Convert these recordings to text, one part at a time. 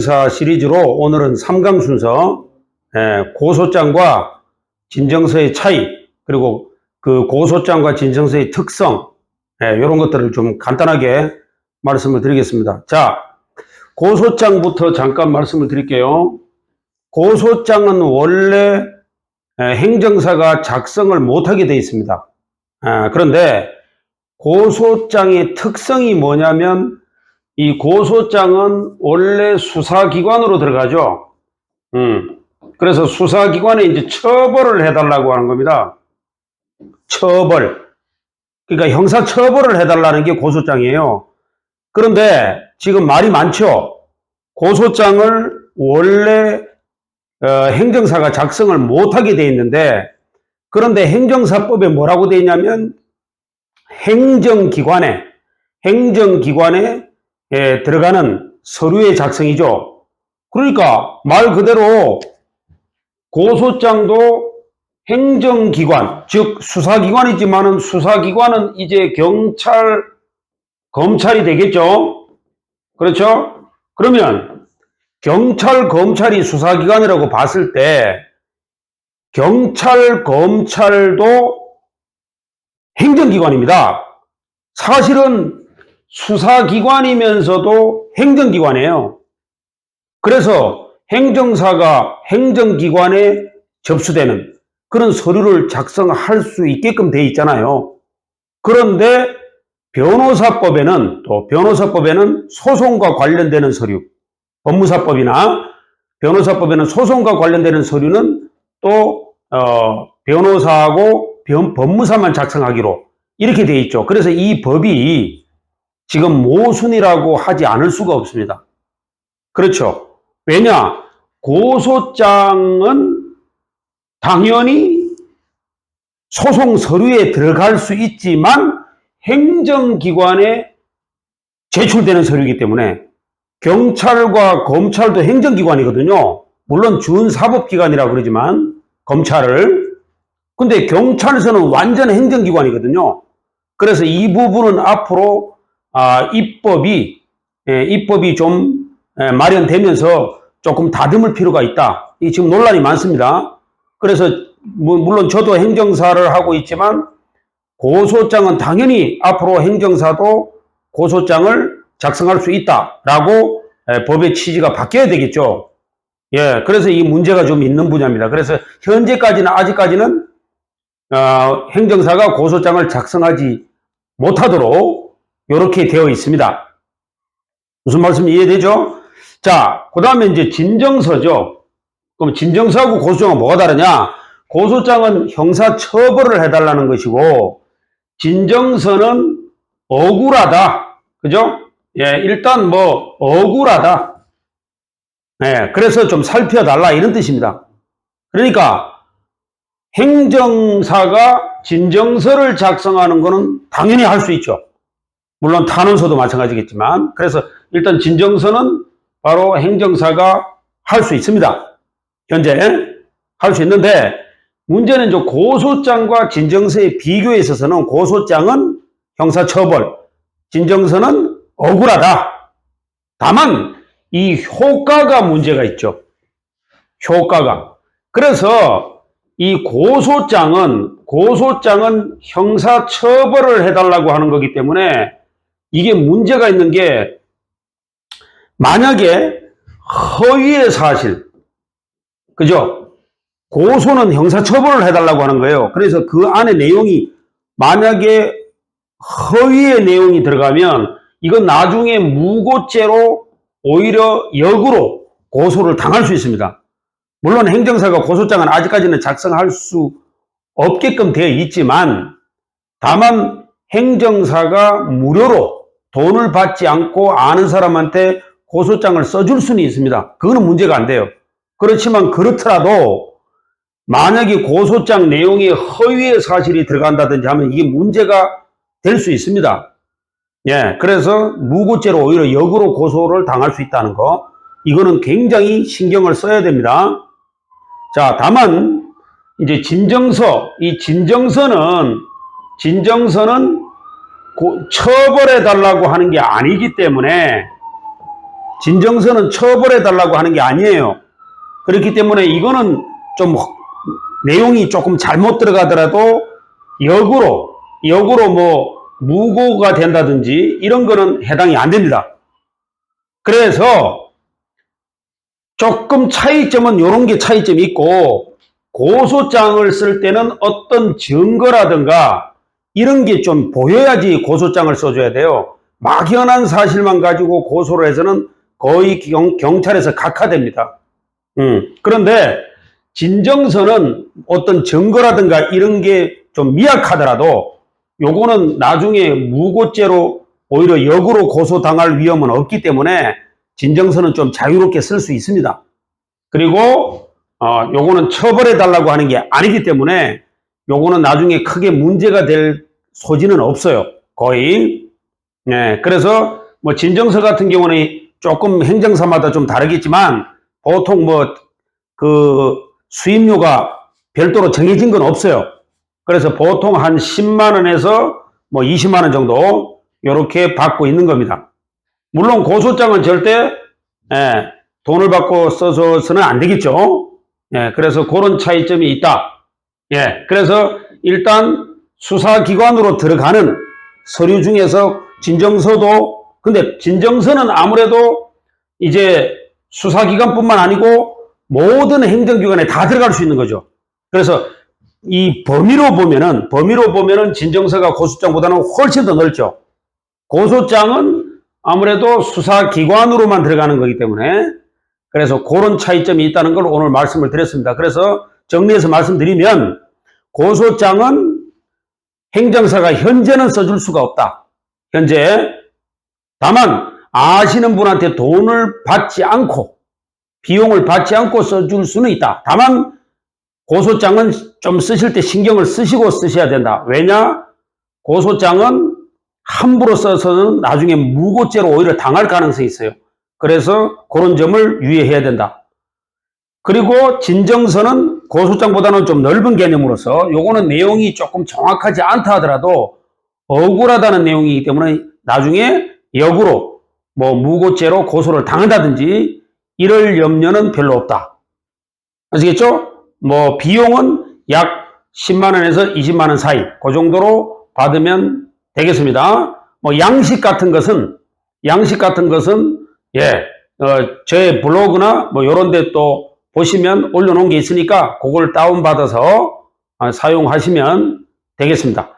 사 시리즈로 오늘은 3강 순서 예, 고소장과 진정서의 차이 그리고 그 고소장과 진정서의 특성 이런 것들을 좀 간단하게 말씀을 드리겠습니다. 자 고소장부터 잠깐 말씀을 드릴게요. 고소장은 원래 예, 행정사가 작성을 못하게 되어 있습니다. 아, 그런데 고소장의 특성이 뭐냐면 이 고소장은 원래 수사기관으로 들어가죠. 음. 그래서 수사기관에 이제 처벌을 해달라고 하는 겁니다. 처벌. 그러니까 형사 처벌을 해달라는 게 고소장이에요. 그런데 지금 말이 많죠. 고소장을 원래 어, 행정사가 작성을 못하게 돼 있는데 그런데 행정사법에 뭐라고 돼 있냐면 행정기관에 행정기관에 에 들어가는 서류의 작성이죠. 그러니까 말 그대로 고소장도 행정기관, 즉 수사기관이지만은 수사기관은 이제 경찰, 검찰이 되겠죠. 그렇죠? 그러면 경찰, 검찰이 수사기관이라고 봤을 때 경찰, 검찰도 행정기관입니다. 사실은 수사기관이면서도 행정기관이에요. 그래서 행정사가 행정기관에 접수되는 그런 서류를 작성할 수 있게끔 돼 있잖아요. 그런데 변호사법에는 또 변호사법에는 소송과 관련되는 서류, 법무사법이나 변호사법에는 소송과 관련되는 서류는 또 어, 변호사하고 변, 법무사만 작성하기로 이렇게 돼 있죠. 그래서 이 법이 지금 모순이라고 하지 않을 수가 없습니다. 그렇죠. 왜냐? 고소장은 당연히 소송 서류에 들어갈 수 있지만 행정기관에 제출되는 서류이기 때문에 경찰과 검찰도 행정기관이거든요. 물론 준사법기관이라고 그러지만 검찰을 근데 경찰서는 완전 행정기관이거든요. 그래서 이 부분은 앞으로 아, 입법이 예, 입법이 좀 예, 마련되면서 조금 다듬을 필요가 있다. 이 지금 논란이 많습니다. 그래서 뭐, 물론 저도 행정사를 하고 있지만 고소장은 당연히 앞으로 행정사도 고소장을 작성할 수 있다라고 예, 법의 취지가 바뀌어야 되겠죠. 예, 그래서 이 문제가 좀 있는 분야입니다. 그래서 현재까지는 아직까지는 어, 행정사가 고소장을 작성하지 못하도록 이렇게 되어 있습니다. 무슨 말씀 이해되죠? 자, 그 다음에 이제 진정서죠. 그럼 진정서하고 고소장은 뭐가 다르냐? 고소장은 형사 처벌을 해달라는 것이고, 진정서는 억울하다. 그죠? 예, 일단 뭐, 억울하다. 예, 그래서 좀 살펴달라. 이런 뜻입니다. 그러니까, 행정사가 진정서를 작성하는 것은 당연히 할 수 있죠. 물론 탄원서도 마찬가지겠지만 그래서 일단 진정서는 바로 행정사가 할 수 있습니다. 현재 할 수 있는데 문제는 이제 고소장과 진정서의 비교에 있어서는 고소장은 형사처벌, 진정서는 억울하다. 다만 이 효과가 문제가 있죠. 효과가. 그래서 이 고소장은 고소장은 형사처벌을 해달라고 하는 거기 때문에 이게 문제가 있는 게 만약에 허위의 사실, 그죠? 고소는 형사처벌을 해달라고 하는 거예요. 그래서 그 안에 내용이 만약에 허위의 내용이 들어가면 이건 나중에 무고죄로 오히려 역으로 고소를 당할 수 있습니다. 물론 행정사가 고소장은 아직까지는 작성할 수 없게끔 되어 있지만 다만 행정사가 무료로 돈을 받지 않고 아는 사람한테 고소장을 써줄 수는 있습니다. 그거는 문제가 안 돼요. 그렇지만 그렇더라도 만약에 고소장 내용에 허위의 사실이 들어간다든지 하면 이게 문제가 될 수 있습니다. 예, 그래서 무고죄로 오히려 역으로 고소를 당할 수 있다는 거. 이거는 굉장히 신경을 써야 됩니다. 자, 다만 이제 진정서, 이 진정서는 진정서는 고, 처벌해 달라고 하는 게 아니기 때문에 진정서는 처벌해 달라고 하는 게 아니에요. 그렇기 때문에 이거는 좀 내용이 조금 잘못 들어가더라도 역으로 역으로 뭐 무고가 된다든지 이런 거는 해당이 안 됩니다. 그래서 조금 차이점은 이런 게 차이점이 있고 고소장을 쓸 때는 어떤 증거라든가 이런 게 좀 보여야지 고소장을 써줘야 돼요. 막연한 사실만 가지고 고소를 해서는 거의 경, 경찰에서 각하됩니다. 음, 그런데 진정서는 어떤 증거라든가 이런 게 좀 미약하더라도 요거는 나중에 무고죄로 오히려 역으로 고소당할 위험은 없기 때문에 진정서는 좀 자유롭게 쓸 수 있습니다. 그리고 어, 요거는 처벌해 달라고 하는 게 아니기 때문에 요거는 나중에 크게 문제가 될 소지는 없어요. 거의. 네, 그래서 뭐 진정서 같은 경우는 조금 행정사마다 좀 다르겠지만 보통 뭐 그 수임료가 별도로 정해진 건 없어요. 그래서 보통 한 10만 원에서 뭐 20만 원 정도 이렇게 받고 있는 겁니다. 물론 고소장은 절대 예, 돈을 받고 써서는 안 되겠죠. 예, 그래서 그런 차이점이 있다. 예, 그래서 일단 수사기관으로 들어가는 서류 중에서 진정서도, 근데 진정서는 아무래도 이제 수사기관뿐만 아니고 모든 행정기관에 다 들어갈 수 있는 거죠. 그래서 이 범위로 보면은, 범위로 보면은 진정서가 고소장보다는 훨씬 더 넓죠. 고소장은 아무래도 수사기관으로만 들어가는 거기 때문에 그래서 그런 차이점이 있다는 걸 오늘 말씀을 드렸습니다. 그래서 정리해서 말씀드리면 고소장은 행정사가 현재는 써줄 수가 없다. 현재 다만 아시는 분한테 돈을 받지 않고 비용을 받지 않고 써줄 수는 있다. 다만 고소장은 좀 쓰실 때 신경을 쓰시고 쓰셔야 된다. 왜냐? 고소장은 함부로 써서는 나중에 무고죄로 오히려 당할 가능성이 있어요. 그래서 그런 점을 유의해야 된다. 그리고 진정서는 고소장보다는 좀 넓은 개념으로서 요거는 내용이 조금 정확하지 않다 하더라도 억울하다는 내용이기 때문에 나중에 역으로 뭐 무고죄로 고소를 당한다든지 이럴 염려는 별로 없다. 아시겠죠? 뭐 비용은 약 10만 원에서 20만 원 사이 그 정도로 받으면 되겠습니다. 뭐 양식 같은 것은 양식 같은 것은 예, 어, 제 블로그나 뭐 요런 데또 보시면 올려놓은 게 있으니까 그걸 다운받아서 아, 사용하시면 되겠습니다.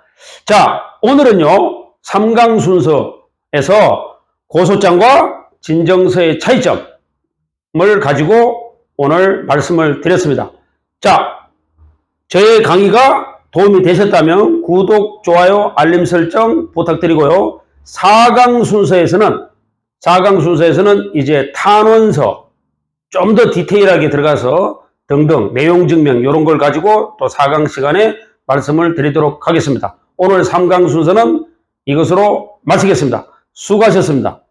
자, 오늘은요, 3강 순서에서 고소장과 진정서의 차이점을 가지고 오늘 말씀을 드렸습니다. 자, 저의 강의가 도움이 되셨다면 구독, 좋아요, 알림 설정 부탁드리고요. 4강 순서에서는 4강 순서에서는 이제 탄원서 좀 더 디테일하게 들어가서 등등 내용 증명 이런 걸 가지고 또 4강 시간에 말씀을 드리도록 하겠습니다. 오늘 3강 순서는 이것으로 마치겠습니다. 수고하셨습니다.